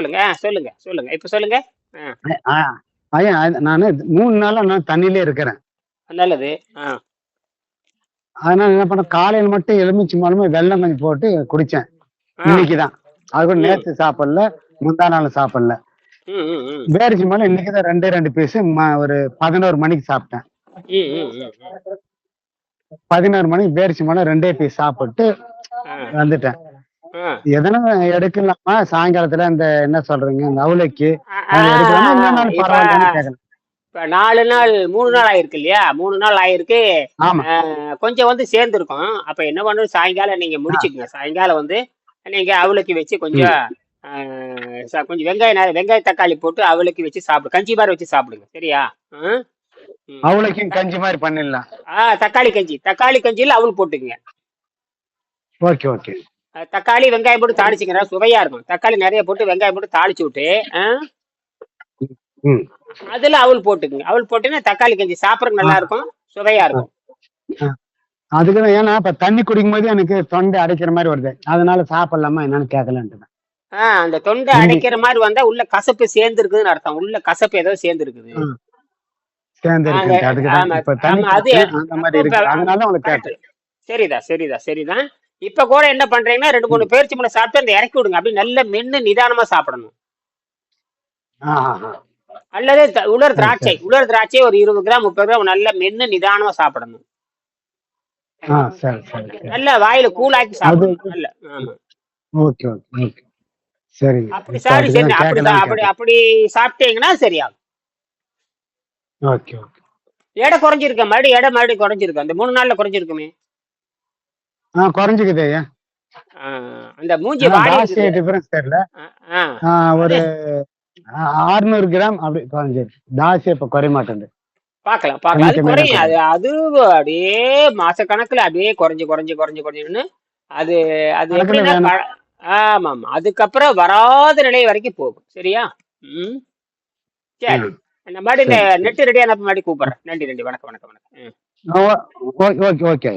சொல்லுங்க சொல்லுங்க சொல்லுங்க. இப்ப சொல்லுங்க ஐயா நான் மூணு நாளா நான் தண்ணியிலே இருக்கிறேன். நல்லது அதனால என்ன பண்ண காலையில மட்டும் எலுமிச்சி மூலமா வெள்ளம் கொஞ்சம் போட்டு குடிச்சேன். ஆ. இன்னைக்கு தான் அது கூட. நேத்து சாப்பிடல முந்தா நாள் சாப்பிடல. பேரிச்சி மேல இன்னைக்கு தான் ரெண்டே ரெண்டு பீஸ் ஒரு பதினோரு மணிக்கு சாப்பிட்டேன். பதினோரு மணிக்கு பேரிச்சி மேல ரெண்டே பீஸ் சாப்பிட்டு வந்துட்டேன். எதனா எடுக்கலாமா? சாயங்காலத்துல இந்த என்ன சொல்றீங்க? இந்த அவலைக்கு. நாலு நாள் மூணு நாள் ஆயிருக்கு இல்லையா? மூணு நாள் ஆயிருக்கு. கொஞ்சம் வந்து சேர்ந்துருக்கும். அப்ப என்ன பண்ணணும் சாயங்காலம் நீங்க முடிச்சுக்கங்க. சாயங்காலம் வந்து நீங்க அவளுக்கு வச்சு கொஞ்சம் கொஞ்சம் வெங்காயம் வெங்காய தக்காளி போட்டு அவளுக்கு வச்சு சாப்பிடு. கஞ்சி மாதிரி வச்சு சாப்பிடுங்க. சரியா. அவளைக்கும் கஞ்சி மாதிரி பண்ணிடலாம். ஆ தக்காளி கஞ்சி. தக்காளி கஞ்சியில் அவள் போட்டுக்குங்க. Okay okay. தக்காளி வெங்காயம் போட்டு தாளிச்சிக்கிற சுவையா இருக்கும். தக்காளி நிறைய போட்டு வெங்காயம் போட்டு தாளிச்சு விட்டு அதுல அவள் போட்டுக்குங்க. அவள் போட்டுன்னா தக்காளி கஞ்சி சாப்பிட்றதுக்கு நல்லா இருக்கும். சுவையா இருக்கும். அதுக்கு ஏன்னா இப்ப தண்ணி குடிக்கும் போது எனக்கு தொண்டை அடைக்கிற மாதிரி வருது. அதனால சாப்பிடலாமா என்னன்னு கேட்கலான்ட்டு ஆ அந்த தொண்டை. அடைக்கிற மாதிரி வந்தா உள்ள கசப்பு சேர்ந்து இருக்குதுன்னு அர்த்தம். உள்ள கசப்பு ஏதோ சேர்ந்து இருக்குது சரிதா சரிதா சரிதான். இப்ப கூட என்ன பண்றீங்கன்னா ரெண்டு மூணு பேர்ச்சி மலை சாப்பிட்டு அந்த இறக்கி விடுங்க. அப்படி நல்ல மென்னு நிதானமா சாப்பிடணும். அல்லது உலர் திராட்சை. உலர் திராட்சை ஒரு இருபது கிராம் முப்பது கிராம் நல்ல மென்னு நிதானமா சாப்பிடணும். நல்ல வாயில கூலாக்கி சாப்பிடணும். நல்ல ஆமா. Okay okay okay. சரி. அப்படி சாரி சரி அப்படி அப்படி அப்படி சாப்பிட்டீங்கன்னா சரியாகும். Okay okay. எடை குறைஞ்சிருக்க? மறுபடியும் எடை மறுபடியும் குறைஞ்சிருக்கு? அந்த மூணு நாள்ல குறைஞ்சிருக்குமே. ஆ குறைஞ்சிக்குது ஐயா. அந்த மூஞ்சி ஜாஸ்தி. டிஃபரன்ஸ் தெரியல. ஒரு ஆறுநூறு கிராம் அப்படி குறைஞ்சிருக்கு. ஜாஸ்தி இப்ப குறைய மாட்டேங்குது பார்க்கலாம் பார்க்கலாம் அது குறையும். அது அது அப்படியே மாச கணக்குல அப்படியே குறைஞ்சு குறைஞ்சு குறைஞ்சு குறைஞ்சுன்னு அது அது எப்படின்னா ஆமா ஆமா அதுக்கப்புறம் வராத நிலை வரைக்கும் போகும். சரியா? ம். சரி. இந்த மாதிரி இந்த சரி, சரி. நெட் ரெடியான மாதிரி கூப்பிடுறேன். நன்றி நன்றி. வணக்கம் வணக்கம் வணக்கம். Okay okay.